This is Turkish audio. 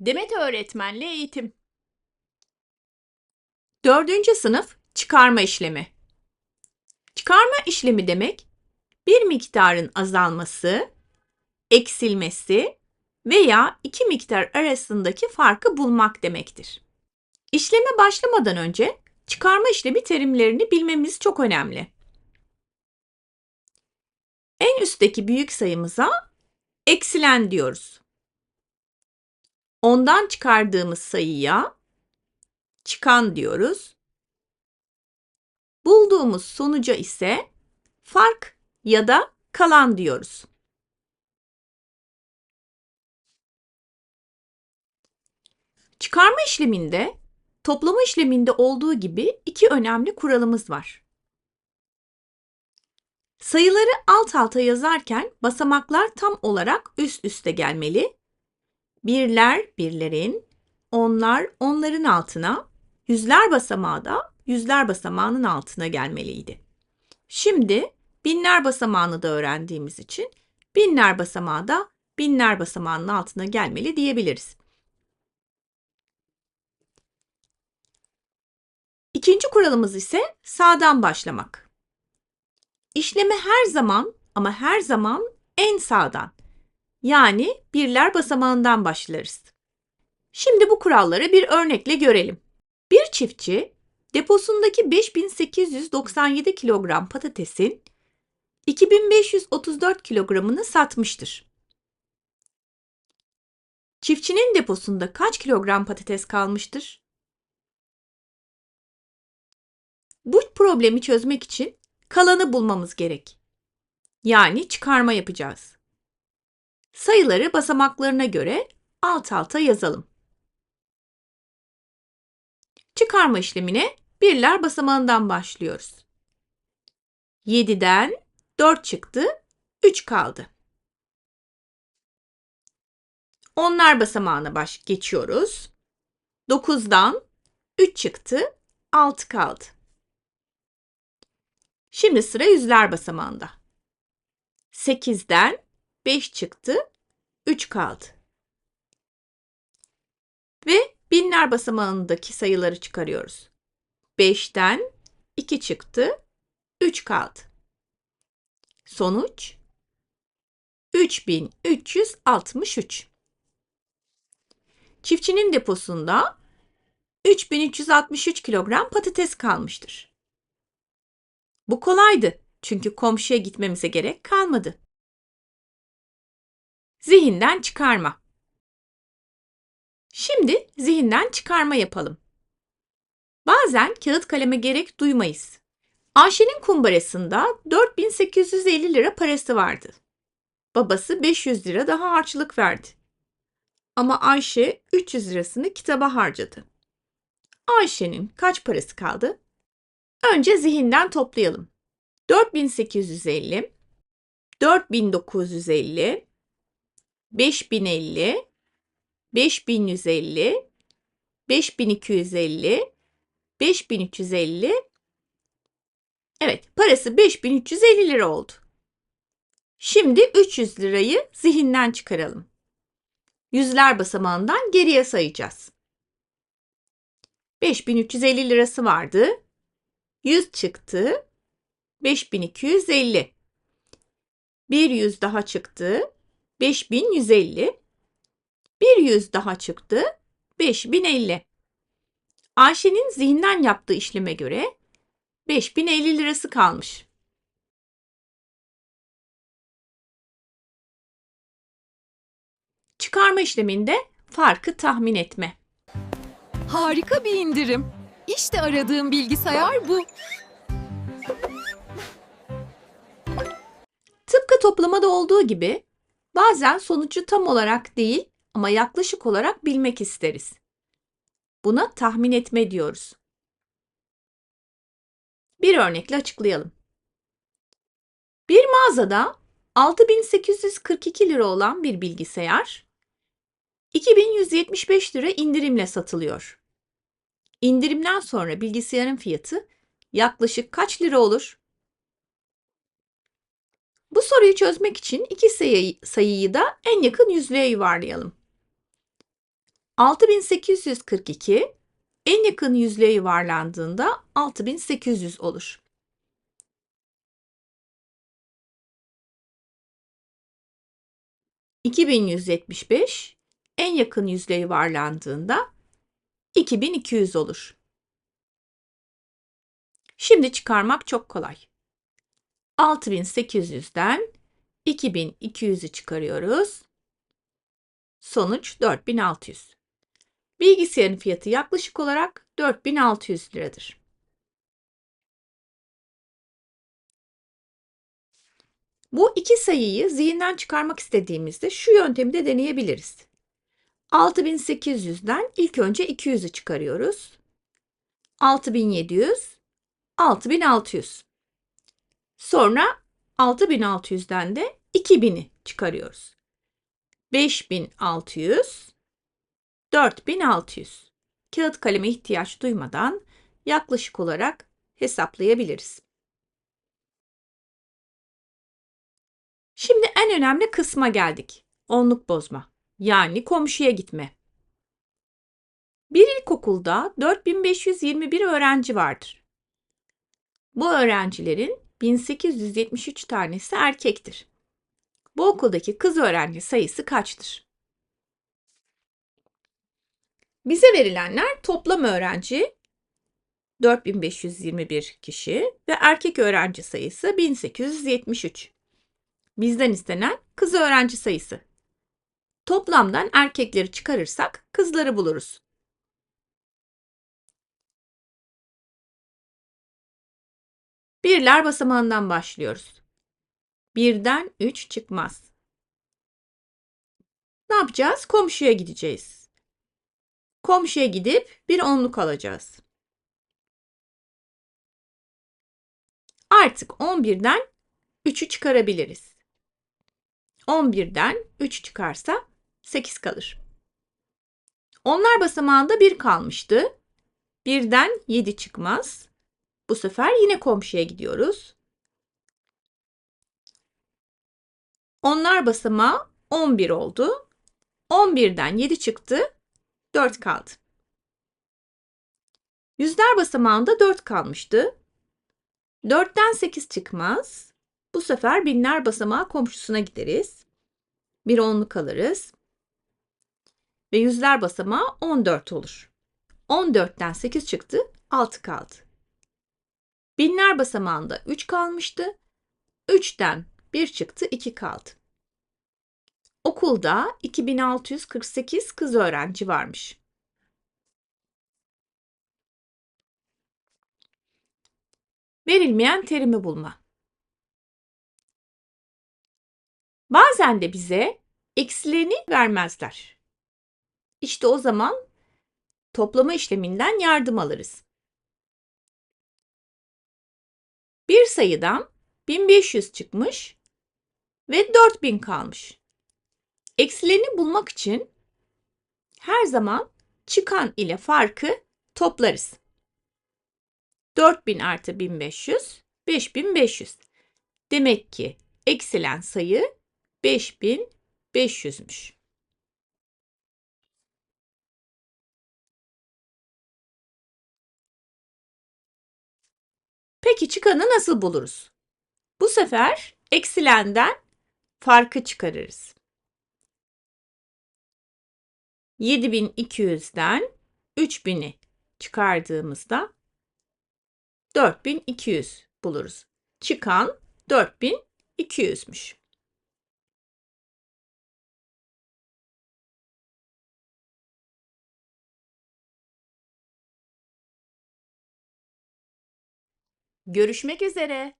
Demet Öğretmenli Eğitim 4. sınıf çıkarma işlemi. Çıkarma işlemi demek bir miktarın azalması, eksilmesi veya iki miktar arasındaki farkı bulmak demektir. İşleme başlamadan önce çıkarma işlemi terimlerini bilmemiz çok önemli. En üstteki büyük sayımıza eksilen diyoruz. Ondan çıkardığımız sayıya çıkan diyoruz. Bulduğumuz sonuca ise fark ya da kalan diyoruz. Çıkarma işleminde toplama işleminde olduğu gibi iki önemli kuralımız var. Sayıları alt alta yazarken basamaklar tam olarak üst üste gelmeli. Birler birlerin, onlar onların altına, yüzler basamağı da yüzler basamağının altına gelmeliydi. Şimdi binler basamağını da öğrendiğimiz için binler basamağı da binler basamağının altına gelmeli diyebiliriz. İkinci kuralımız ise sağdan başlamak. İşleme her zaman ama her zaman en sağdan yani birler basamağından başlarız. Şimdi bu kuralları bir örnekle görelim. Bir çiftçi deposundaki 5897 kilogram patatesin 2534 kilogramını satmıştır. Çiftçinin deposunda kaç kilogram patates kalmıştır? Bu problemi çözmek için kalanı bulmamız gerek. Yani çıkarma yapacağız. Sayıları basamaklarına göre alt alta yazalım. Çıkarma işlemine birler basamağından başlıyoruz. 7'den 4 çıktı, 3 kaldı. Onlar basamağına baş geçiyoruz. 9'dan 3 çıktı, 6 kaldı. Şimdi sıra yüzler basamağında. 8'den 5 çıktı, 3 kaldı. Ve binler basamağındaki sayıları çıkarıyoruz. 5'ten 2 çıktı, 3 kaldı. Sonuç 3363. Çiftçinin deposunda 3363 kilogram patates kalmıştır. Bu kolaydı çünkü komşuya gitmemize gerek kalmadı. Zihinden çıkarma. Şimdi zihinden çıkarma yapalım. Bazen kağıt kaleme gerek duymayız. Ayşe'nin kumbarasında 4850 lira parası vardı. Babası 500 lira daha harçlık verdi. Ama Ayşe 300 lirasını kitaba harcadı. Ayşe'nin kaç parası kaldı? Önce zihinden toplayalım. 4850, 4950, 5050, 5150, 5250, 5350. Evet, parası 5350 lira oldu. Şimdi 300 lirayı zihinden çıkaralım. Yüzler basamağından geriye sayacağız. 5350 lirası vardı. 100 çıktı. 5250. Bir yüz daha çıktı. 5150. Bir yüz daha çıktı. 5050. Ayşe'nin zihinden yaptığı işleme göre 5050 lirası kalmış. Çıkarma işleminde farkı tahmin etme. Harika bir indirim. İşte aradığım bilgisayar bu. Tıpkı toplamada olduğu gibi bazen sonucu tam olarak değil ama yaklaşık olarak bilmek isteriz. Buna tahmin etme diyoruz. Bir örnekle açıklayalım. Bir mağazada 6842 lira olan bir bilgisayar 2175 lira indirimle satılıyor. İndirimden sonra bilgisayarın fiyatı yaklaşık kaç lira olur? Bu soruyu çözmek için iki sayı, sayıyı da en yakın yüzlüğe yuvarlayalım. 6842 en yakın yüzlüğe yuvarlandığında 6800 olur. ...2175 en yakın yüzlüğe yuvarlandığında 2200 olur. Şimdi çıkarmak çok kolay. 6800'den 2200'ü çıkarıyoruz. Sonuç 4600. Bilgisayarın fiyatı yaklaşık olarak 4600 liradır. Bu iki sayıyı zihinden çıkarmak istediğimizde şu yöntemi de deneyebiliriz. 6800'den ilk önce 200'ü çıkarıyoruz. 6700, 6600. Sonra 6600'den de 2000'i çıkarıyoruz. 5600, 4600. Kağıt kaleme ihtiyaç duymadan yaklaşık olarak hesaplayabiliriz. Şimdi en önemli kısma geldik. Onluk bozma. Yani komşuya gitme. Bir ilkokulda 4521 öğrenci vardır. Bu öğrencilerin 1873 tanesi erkektir. Bu okuldaki kız öğrenci sayısı kaçtır? Bize verilenler toplam öğrenci 4521 kişi ve erkek öğrenci sayısı 1873. Bizden istenen kız öğrenci sayısı. Toplamdan erkekleri çıkarırsak kızları buluruz. Birler basamağından başlıyoruz. Birden 3 çıkmaz. Ne yapacağız? Komşuya gideceğiz. Komşuya gidip bir onluk alacağız. Artık 11'den 3'ü çıkarabiliriz. 11'den 3 çıkarsa 8 kalır. Onlar basamağında 1 kalmıştı. 1'den 7 çıkmaz. Bu sefer yine komşuya gidiyoruz. Onlar basamağı 11 oldu. 11'den 7 çıktı. 4 kaldı. Yüzler basamağında 4 kalmıştı. 4'ten 8 çıkmaz. Bu sefer binler basamağı komşusuna gideriz. Bir onluk alırız. Ve yüzler basamağı 14 olur. 14'ten 8 çıktı, 6 kaldı. Binler basamağında 3 kalmıştı. 3'ten 1 çıktı, 2 kaldı. Okulda 2648 kız öğrenci varmış. Verilmeyen terimi bulma. Bazen de bize eksilerini vermezler. İşte o zaman toplama işleminden yardım alırız. Bir sayıdan 1500 çıkmış ve 4000 kalmış. Eksilerini bulmak için her zaman çıkan ile farkı toplarız. 4000 artı 1500, 5500. Demek ki eksilen sayı 5500'müş. Peki çıkanı nasıl buluruz? Bu sefer eksilenden farkı çıkarırız. 7200'den 3000'i çıkardığımızda 4200 buluruz. Çıkan 4200'müş. Görüşmek üzere.